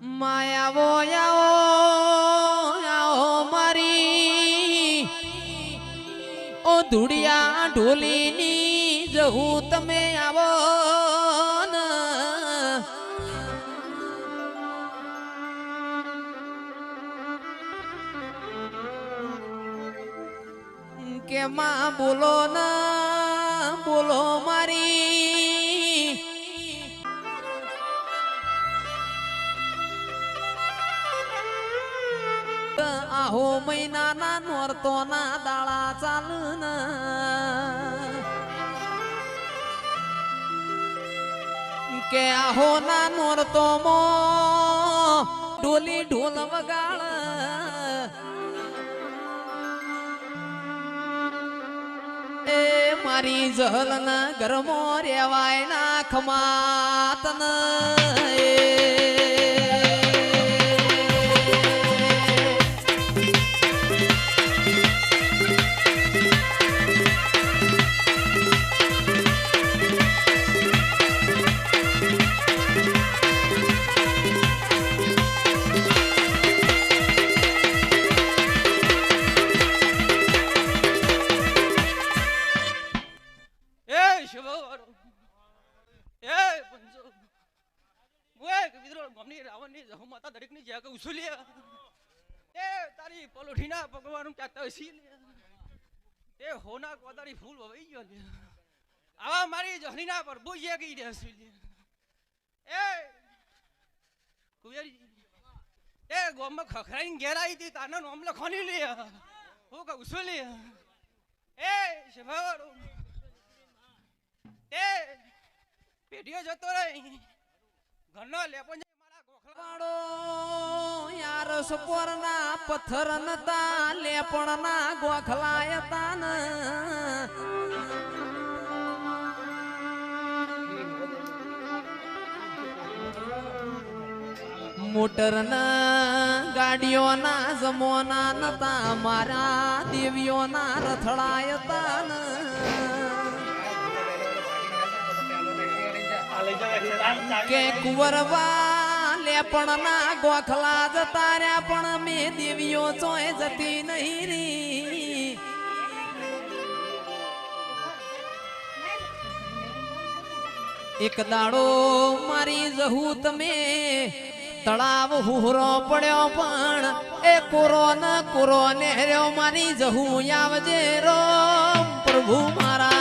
માયાવો આવો આવો મારી ઓ ધૂળિયા ઢોલીની જહું તમે આવો. કે માં બોલો ના, બોલો મારી આહો મહિનાના નોરતોના દાળા ચાલન કે આહો ના નોરતો મો ડોલી ઢોલ વગાડ એ મારી જહલન ગરમો રેવાય ના ખમાતન જ્યાં એ તારી પલોઠીના ભગવાન ક્યાં તસી એ હોના કોદારી ફૂલ વહી ગયો લે. આવા મારી જહનીના પર બુજે ગઈ રે હસી લે. એ કુવેરી એ ગોમ ખખરાઈને ઘેર આવી હતી તાના નોમ લખવાની લે. હું કહું છું લે. એ શિવવાળો એ પેઢીઓ જતો રહી ઘરનો લેપો મારા ગોખલા વાળો યાર સપોરના પથ્થર નતા લેપણના ગોખલાય તાન મોટરના ગાડીઓના જમોના નતા મારા દેવીઓના રથડાય તાન કે કુંવરવા લેપણના ગોખલા જતા રહ્યા, પણ મેં દેવીઓ ચોય જતી નહીં એક દાડો મારી જહું તમે તળાવ હુહરો પડ્યો, પણ એ કોરો ન કોરો ને મારી જહું આવજે રો પ્રભુ મારા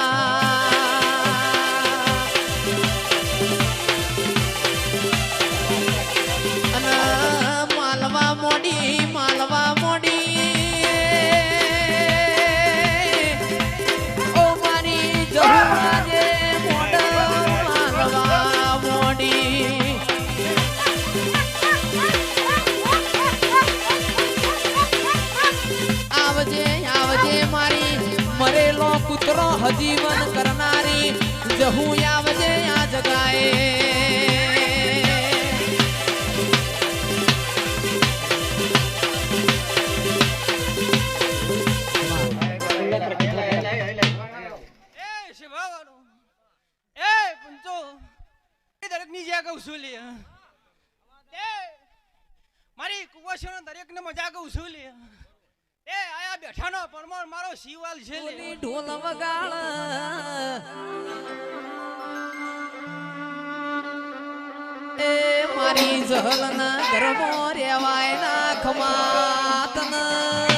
હજીવન કરનારી જહુ આવજે આ જગાએ મારી કુવાસીનો દરેકને મજા કહું લે. એ, આયા બેઠાનો પરમાર મારો શિવાલ છે લે. ઢોલ વગાળ. એ મારી જહલના ગરમો રેવાય ના ખમાતન.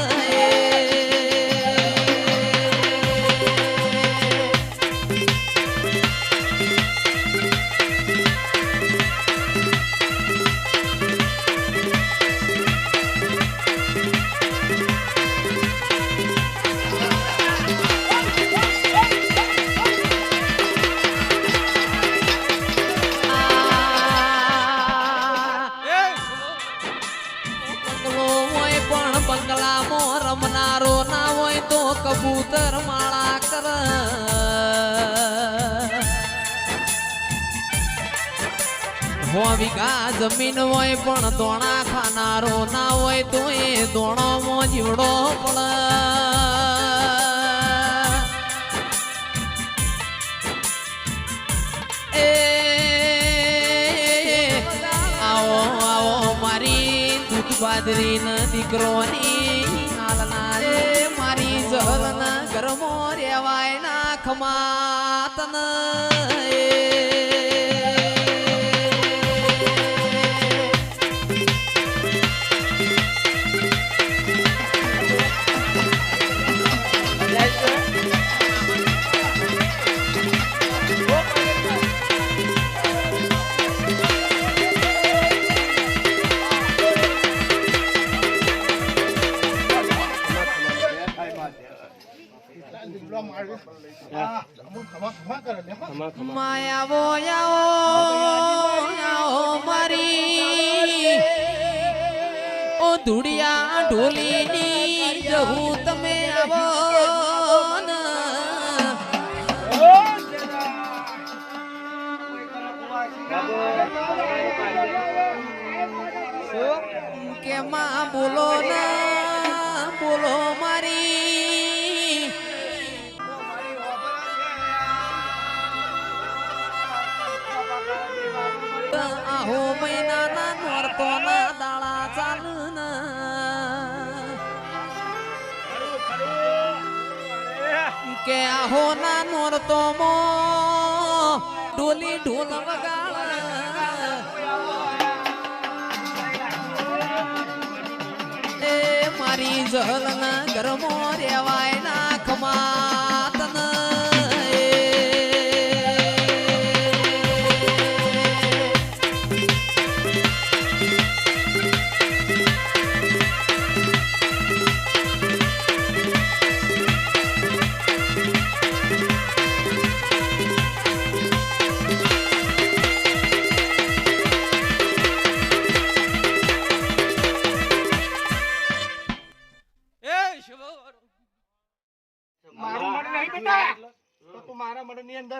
હો વીઘા જમીન હોય પણ દોણા ખાનારો ના હોય તો એ દોણોમાં જીવડો પડે બાજરી ન દીકરોની હાલના રે, મારી જહલ ના ઘરમો રેવાય ના ખમાતન માયાવો યાઓ મારી ઓ ધુડિયા ઢોલીની જહું તમે આવો. કે માં બોલો ના બોલો મારી કે આહો ના નોરતો મો ઢોલ વગાડ. એ મારી જહલના ગરમો રેવાય ના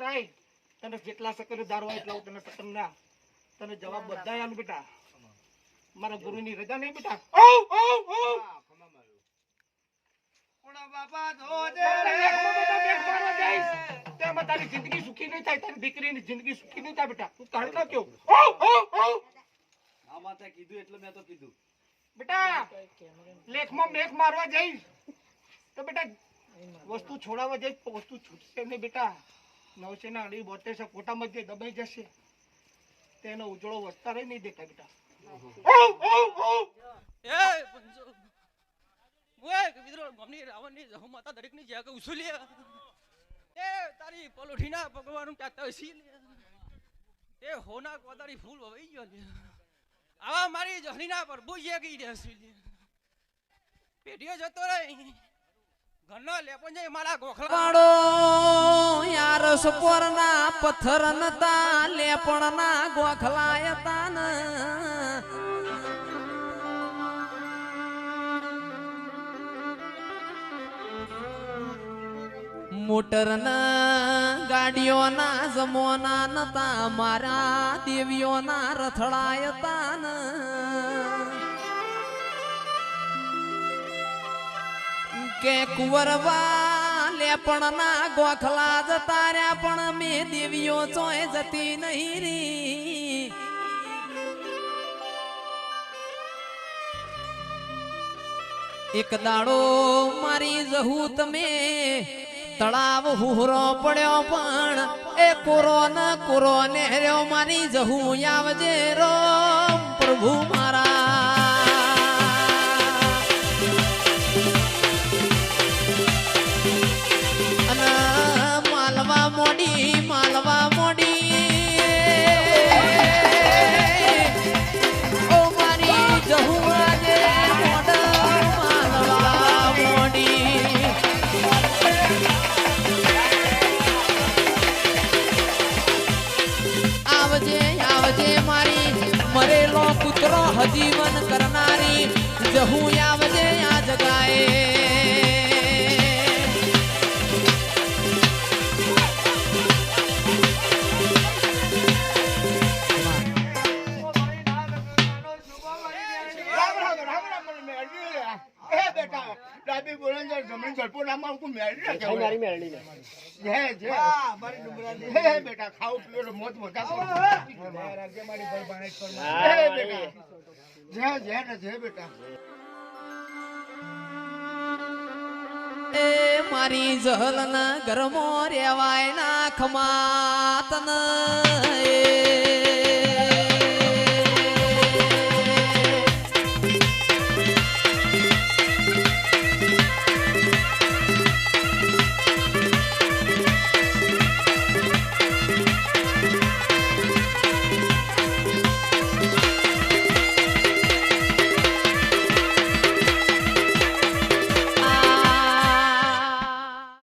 અંદર તને જેટલા સકર દારૂ એટલા હું તને સકર ના. તને જવાબ બધા આલું બેટા. મારા ગુરુની રજા નહીં બેટા. ઓ ઓ ઓ તારી જિંદગી સુખી નહીં થાય તારી દીકરીની જિંદગી સુખી નહીં થાય બેટા. તું કાઢી નાખ્યો. ઓ ઓ ઓ કીધું એટલે મેં તો કીધું. બેટા લેખમાં મેઘ મારવા જઈશ. તો બેટા વસ્તુ છોડાવવા જઈશ તો વસ્તુ છૂટશે નહીં બેટા. નવસે ના અઢી બોતેર છે જે દબાઈ જશે, તેનો ઉજળો વધતા રહી નહીં દેખાય બેટા. આવા મારી જહનીના પર બુજે ગઈ રહેશે. પેઢીઓ જતો રહી ઘરનો લેપન જાય મારા ગોખલા વાળો યાર સપોરના પથ્થર નતા લેપણના ગોખલાય તાન મોટરના ગાડીઓના જમોના નતા મારા દેવીઓના રથડાય તાન કે કુંવરવા લેપણના ગોખલા જતા રહ્યા, પણ મેં દેવીઓ ચોય જતી નહીં રી એક દાડો મારી જહુ તમે તળાવ હુહરો પડ્યો, પણ એ કોરો ન કોરો નેહર્યો મારી જહુ આવજે રોમ પ્રભુ મારા. ಮಾಡಿ તમારી મેળડી ને જય જય મારી ડુંગરા જય બેટા ખાવ પીવો મોત મોટા કરો. રાજ્ય મારી પર પાણી બેટા. જય જય ને જય બેટા. એ મારી જહલના ઘરમાં રેવાય ના ખમાતન એ.